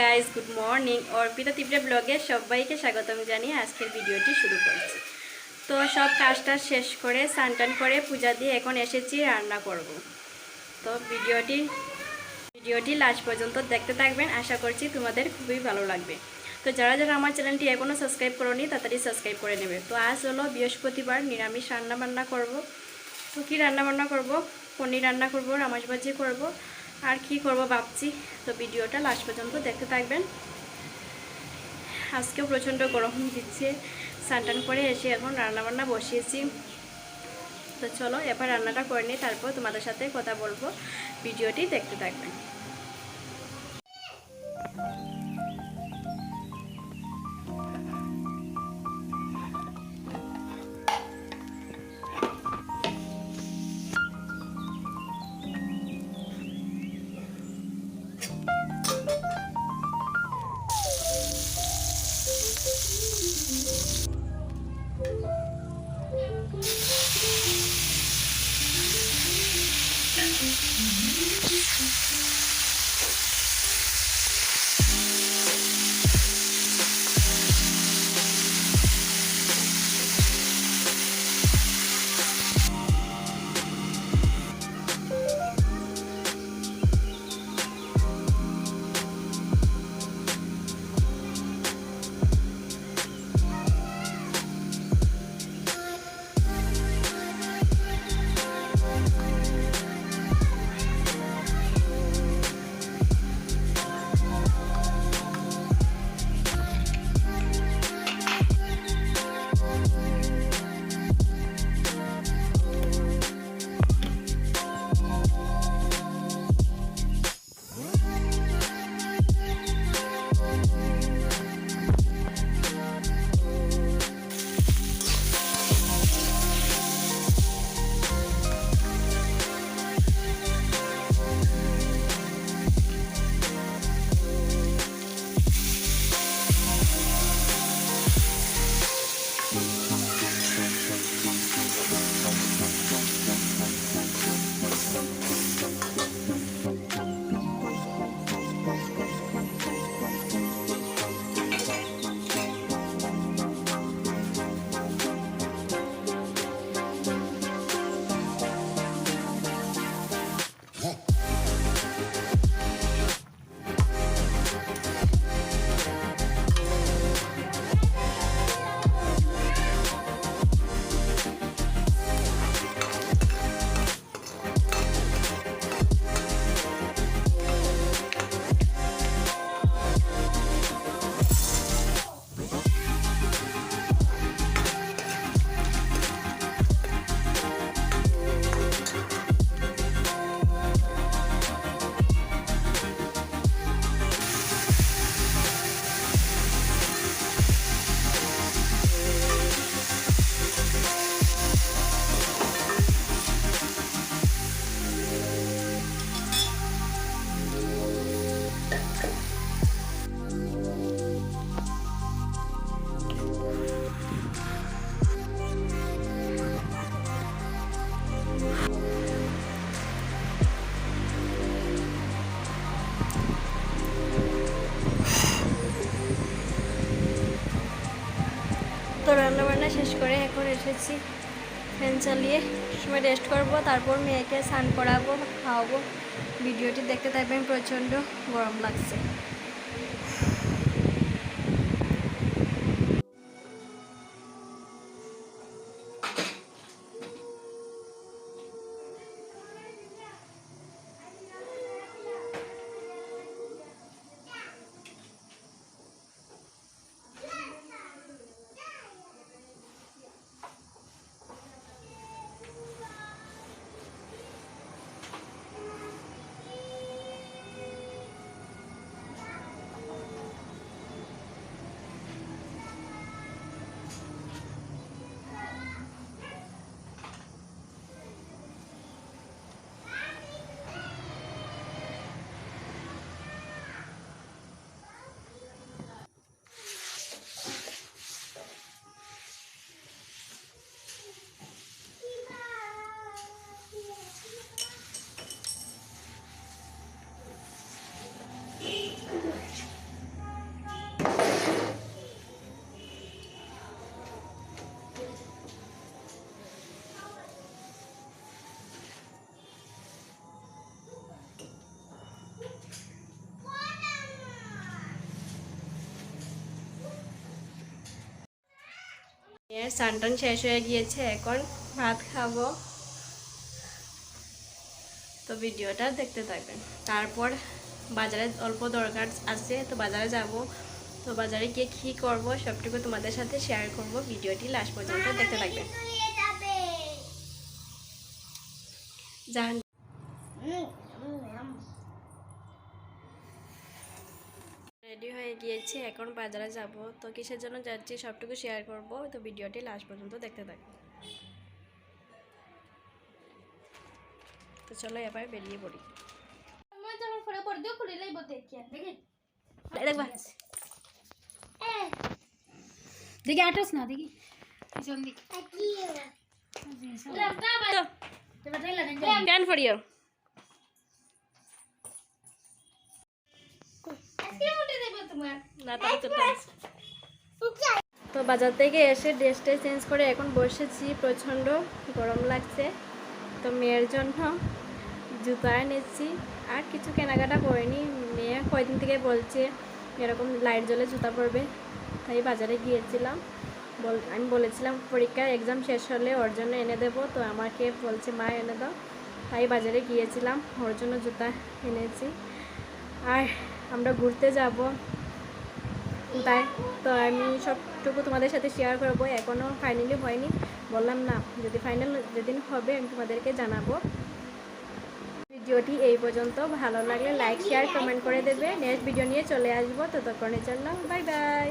Guys good morning Arpita তীব্রে ব্লগে সবাইকে স্বাগতম জানিয়ে আজকের ভিডিওটি শুরু করছি। তো সব কাজটা শেষ করে স্নান করে পূজা দিয়ে এখন এসেছি, রান্না করব। তো ভিডিওটি ভিডিওটি লাস্ট পর্যন্ত দেখতে থাকবেন। আশা করছি তোমাদের খুবই ভালো লাগবে। তো যারা যারা আমার চ্যানেলটি এখনও সাবস্ক্রাইব করোনি, তাড়াতাড়ি সাবস্ক্রাইব করে নেবে। তো আজ হলো বৃহস্পতিবার, নিরামিষ রান্না বান্না করব। তো কী রান্না বান্না করব? পনির রান্না করব, রামাস ভাজি করব। আর কি করব ভাবছি। তো ভিডিওটা লাস্ট পর্যন্ত দেখতে থাকবেন। আজকেও প্রচণ্ড গরম দিচ্ছে। স্নান করে এসে এখন রান্নাবান্না বসিয়েছি। তো চলো, এবার রান্নাটা করে নিই তারপর তোমাদের সাথে কথা বলব। ভিডিওটি দেখতে থাকবেন। Thank you. তো রান্না বান্না শেষ করে এখন এসেছি। ফ্যান চালিয়ে সময় রেস্ট করব, তারপর মেয়েকে স্নান করাবো, খাওয়াবো। ভিডিওটি দেখতে থাকবেন, প্রচণ্ড গরম লাগছে। মেয়ের সানটান শেষ হয়ে গিয়েছে এখন ভাত খাব তো ভিডিওটা দেখতে থাকবেন তারপর বাজারে অল্প দরকার আছে তো বাজারে যাব তো বাজারে গিয়ে কী করব সবটুকু তোমাদের সাথে শেয়ার করব ভিডিওটি লাস্ট পর্যন্ত দেখতে থাকবেন জাহান রেডি হয়ে গিয়েছি এখন বাজারে যাব। তো কিসের জন্য যাচ্ছি সবটুকু শেয়ার করব। তো ভিডিওটি লাস্ট পর্যন্ত দেখতে থাকব তো চলো এবার বেরিয়ে পড়ি। দেখি দেখি দেখবা দেখি আটাস না দেখি। পিছন দিক। তো প্যান ফরিও তো বাজার থেকে এসে ড্রেসটা চেঞ্জ করে এখন বসেছি প্রচণ্ড গরম লাগছে। তো মেয়ের জন্য জুতো এনেছি। আর কিছু কেনাকাটা করিনি। মেয়ে কয়দিন থেকে বলছে এরকম লাইট জ্বলে জুতা পরবে। তাই বাজারে গিয়েছিলাম। বল আমি বলেছিলাম পরীক্ষার এক্সাম শেষ হলে ওর জন্য এনে দেবো। তো আমাকে বলছে মা এনে দাও। তাই বাজারে গিয়েছিলাম। ওর জন্য জুতা এনেছি। আর আমরা ঘুরতে যাব। তাই তো আমি সবটুকু তোমাদের সাথে শেয়ার করব। এখনও ফাইনালি হয়নি। বললাম না, যদি ফাইনাল যেদিন হবে, আমি তোমাদেরকে জানাব। ভিডিওটি এই পর্যন্ত। ভালো লাগলে লাইক শেয়ার কমেন্ট করে দেবে। নেক্সট ভিডিও নিয়ে চলে আসব। ততক্ষণের জন্য বাই বাই